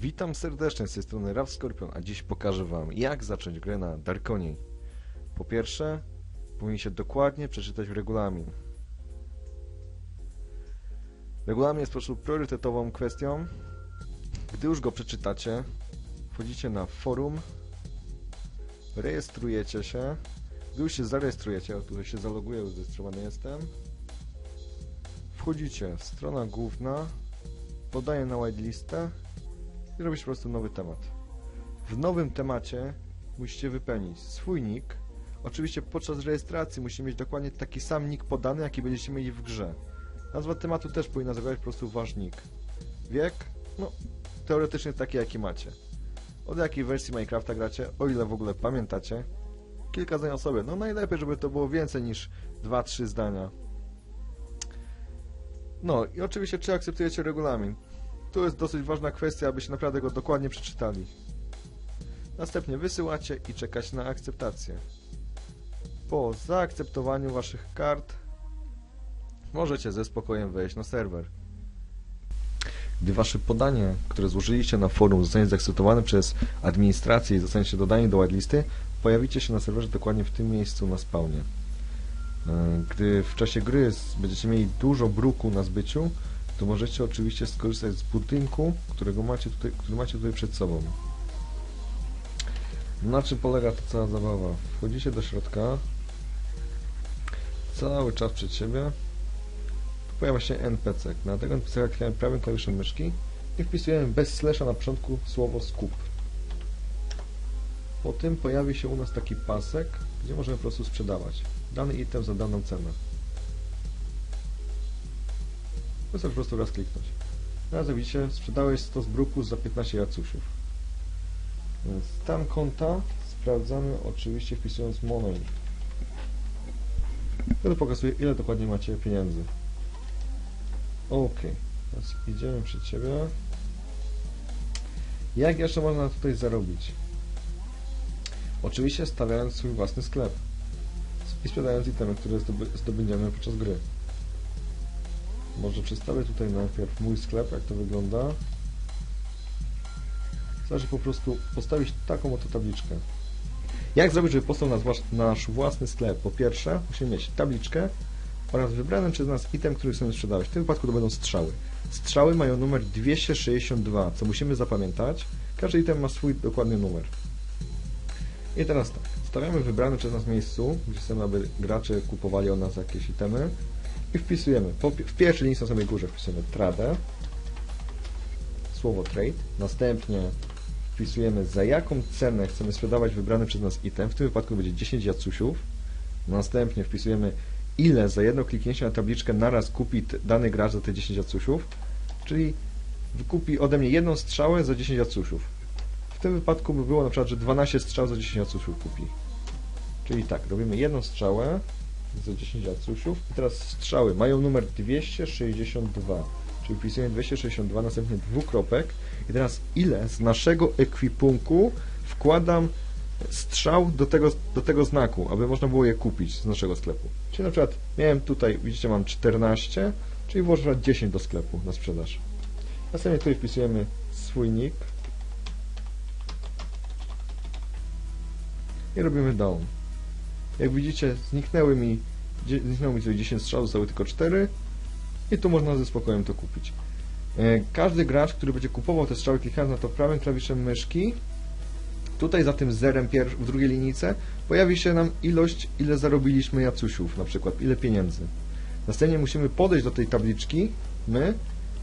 Witam serdecznie z tej strony Raf Skorpion, a dziś pokażę Wam jak zacząć grę na Darkonie. Po pierwsze, powinniście dokładnie przeczytać regulamin. Regulamin jest po prostu priorytetową kwestią. Gdy już go przeczytacie, wchodzicie na forum, rejestrujecie się. Gdy już się zarejestrujecie, tutaj się zaloguję, już zrejestrowany jestem. Wchodzicie, strona główna, podaję na whitelistę i robić po prostu nowy temat. W nowym temacie musicie wypełnić swój nick. Oczywiście podczas rejestracji musicie mieć dokładnie taki sam nick podany, jaki będziecie mieli w grze. Nazwa tematu też powinna zawierać po prostu wasz nick. Wiek? No, teoretycznie taki, jaki macie. Od jakiej wersji Minecrafta gracie, o ile w ogóle pamiętacie. Kilka zdań o sobie. No najlepiej, żeby to było więcej niż 2-3 zdania. No i oczywiście, czy akceptujecie regulamin. Tu jest dosyć ważna kwestia, abyście naprawdę go dokładnie przeczytali. Następnie wysyłacie i czekacie na akceptację. Po zaakceptowaniu waszych kart możecie ze spokojem wejść na serwer. Gdy wasze podanie, które złożyliście na forum zostanie zaakceptowane przez administrację i zostaniecie dodani do whitelisty, pojawicie się na serwerze dokładnie w tym miejscu na spawnie. E, Gdy w czasie gry będziecie mieli dużo bruku na zbyciu, to możecie oczywiście skorzystać z budynku, którego macie tutaj, który macie tutaj przed sobą. Na czym polega ta cała zabawa? Wchodzicie do środka, cały czas przed siebie, pojawia się NPC. Na tego NPC klikamy prawym klawiszem myszki i wpisujemy bez slasha na początku słowo skup. Po tym pojawi się u nas taki pasek, gdzie możemy po prostu sprzedawać dany item za daną cenę. Wystarczy po prostu raz kliknąć. Teraz jak widzicie, sprzedałeś 100 z bruku za 15 jacusiów. Więc Stan konta sprawdzamy oczywiście wpisując money. Wtedy pokazuje ile dokładnie macie pieniędzy. Ok, teraz idziemy przed siebie. Jak jeszcze można tutaj zarobić? Oczywiście stawiając swój własny sklep i sprzedając itemy, które zdobędziemy podczas gry. Może przedstawię tutaj najpierw mój sklep, jak to wygląda. Wystarczy po prostu postawić taką oto tabliczkę. Jak zrobić, żeby powstał nasz, włas- nasz własny sklep? Po pierwsze, musimy mieć tabliczkę oraz wybrany przez nas item, który chcemy sprzedać. W tym wypadku to będą strzały. Strzały mają numer 262, co musimy zapamiętać. Każdy item ma swój dokładny numer. I teraz tak, stawiamy wybrany przez nas miejscu, gdzie chcemy, aby gracze kupowali od nas jakieś itemy i wpisujemy, w pierwszej linii na samej górze wpisujemy trade, słowo trade, następnie wpisujemy za jaką cenę chcemy sprzedawać wybrany przez nas item, w tym wypadku będzie 10 jacusiów, następnie wpisujemy ile za jedno kliknięcie na tabliczkę naraz kupi dany gracz za te 10 jacusiów, czyli wykupi ode mnie jedną strzałę za 10 jacusiów. W tym wypadku by było na przykład, że 12 strzał za 10 jacusiów kupi. Czyli tak, robimy jedną strzałę za 10 jacusiów i teraz strzały mają numer 262, czyli wpisujemy 262, następnie dwukropek i teraz ile z naszego ekwipunku wkładam strzał do tego, do tego znaku, aby można było je kupić z naszego sklepu. Czyli na przykład miałem tutaj, widzicie, mam 14, czyli włożę na przykład 10 do sklepu na sprzedaż. Następnie tutaj wpisujemy swój nick i robimy down. Jak widzicie, zniknęły mi, zniknęło mi tutaj 10 strzał, zostały tylko 4 i tu można ze spokojem to kupić. E, Każdy gracz, który będzie kupował te strzały, klikając na to prawym klawiszem myszki, tutaj za tym zerem w drugiej linijce pojawi się nam ilość, ile zarobiliśmy jacusiów, na przykład, ile pieniędzy. Następnie musimy podejść do tej tabliczki, my,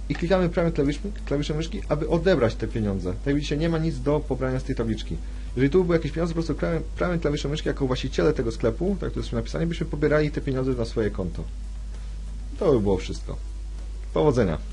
i klikamy prawym klawiszem, klawiszem myszki, aby odebrać te pieniądze. Tak jak widzicie, nie ma nic do pobrania z tej tabliczki. Jeżeli tu były jakieś pieniądze, po prostu prawym, prawym klawiszem myszki, jako właściciele tego sklepu, tak tu jest napisane, byśmy pobierali te pieniądze na swoje konto. To by było wszystko. Powodzenia.